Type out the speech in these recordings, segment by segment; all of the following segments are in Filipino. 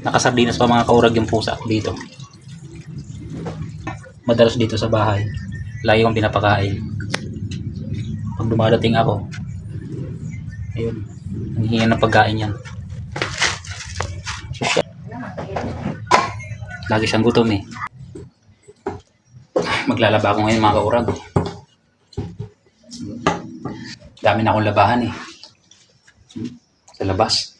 nakasardinas pa mga kaurag yung pusa dito. Madalas dito sa bahay. Lagi kong pinapakain. Pag dumadating ako, ayun, nanghihingi ng pagkain yan. Lagi siyang gutom eh. Maglalaba ako ngayon mga kaurag. Dami na akong labahan eh. Sa labas.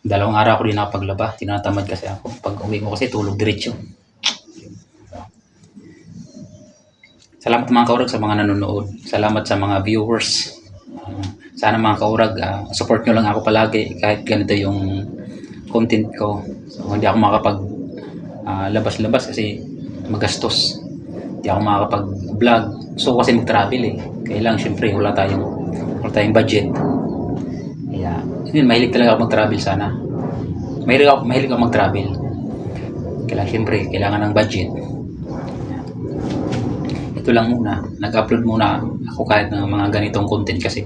Dalawang araw ko rin nakapaglaba. Tinatamad kasi ako. Pag uwi mo kasi tulog diretso. Salamat mga kaurag sa mga nanonood. Salamat sa mga viewers. Uh, sana mga kaurag, ah, support nyo lang ako palagi kahit ganito yung content ko. So, hindi ako makapag ah, labas-labas kasi magastos. Hindi ako makakapag-vlog. So kasi mag-travel eh. Kailang syempre wala tayong wala tayong budget. Yun, mahilig talaga ako mag-travel sana. Mahilig ako, mahilig ako mag-travel. Kailangan syempre, kailangan ng budget. Ito lang muna. Nag-upload muna ako kahit ng mga ganitong content kasi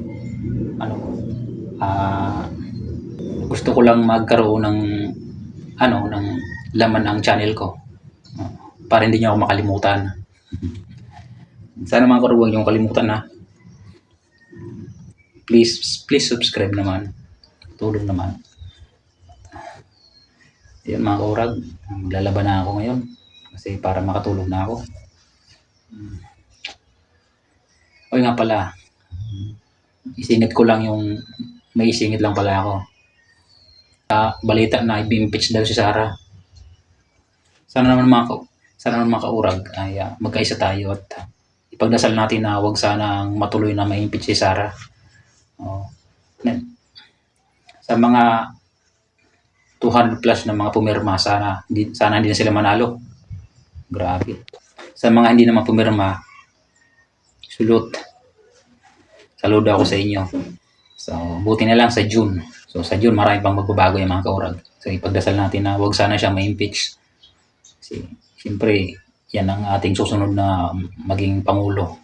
ano, ah gusto ko lang magkaroon ng ano, ng laman ang channel ko. Para hindi niyo ako makalimutan. Sana mga karuwag yung kalimutan na. Please, please subscribe naman. Tulong naman. Yan mga kaurag. Maglalaban na ako ngayon. Kasi para makatulog na ako. Hmm. Oy nga pala. Isingit ko lang yung may isingit lang pala ako. Sa balita na i-impeach daw si Sarah. Sana naman mga ka- sana naman mga kaurag ay ah, magkaisa tayo at ipagdasal natin na wag sanang matuloy na ma-impeach si Sarah. Oh. Sa mga 200 plus na mga pumirma, sana hindi, sana hindi na sila manalo. Grabe. Sa mga hindi naman pumirma, sulot. Saludo ako sa inyo. So, buti na lang sa June. So, sa June, marami pang magbabago yung mga kaurag. So, ipagdasal natin na wag sana siya ma-impeach. Kasi, siyempre, yan ang ating susunod na maging pangulo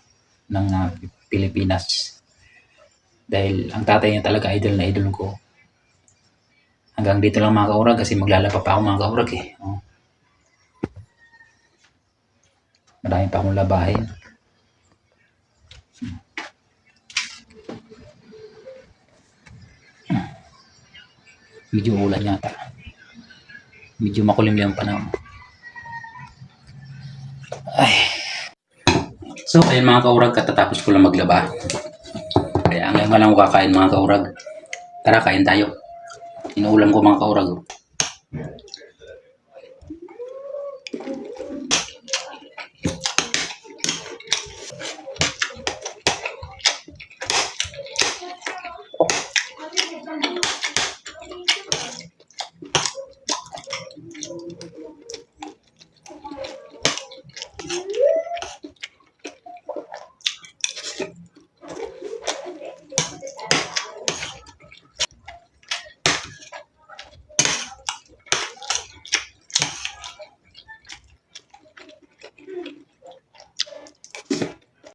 ng ah, Pilipinas. Dahil ang tatay niya talaga idol na idol ko. Hanggang dito lang mga kaurag kasi maglalaba pa ako mga kaurag eh. Oh. Marami pa akong labahin. Medyo ulan yata. Medyo makulimlim ang panahon. Ay. So, ayun mga kaurag, katatapos ko lang maglaba. Kaya ngayon nga lang kakain mga kaurag. Tara, kain tayo. Inuulam ko mga kaurag.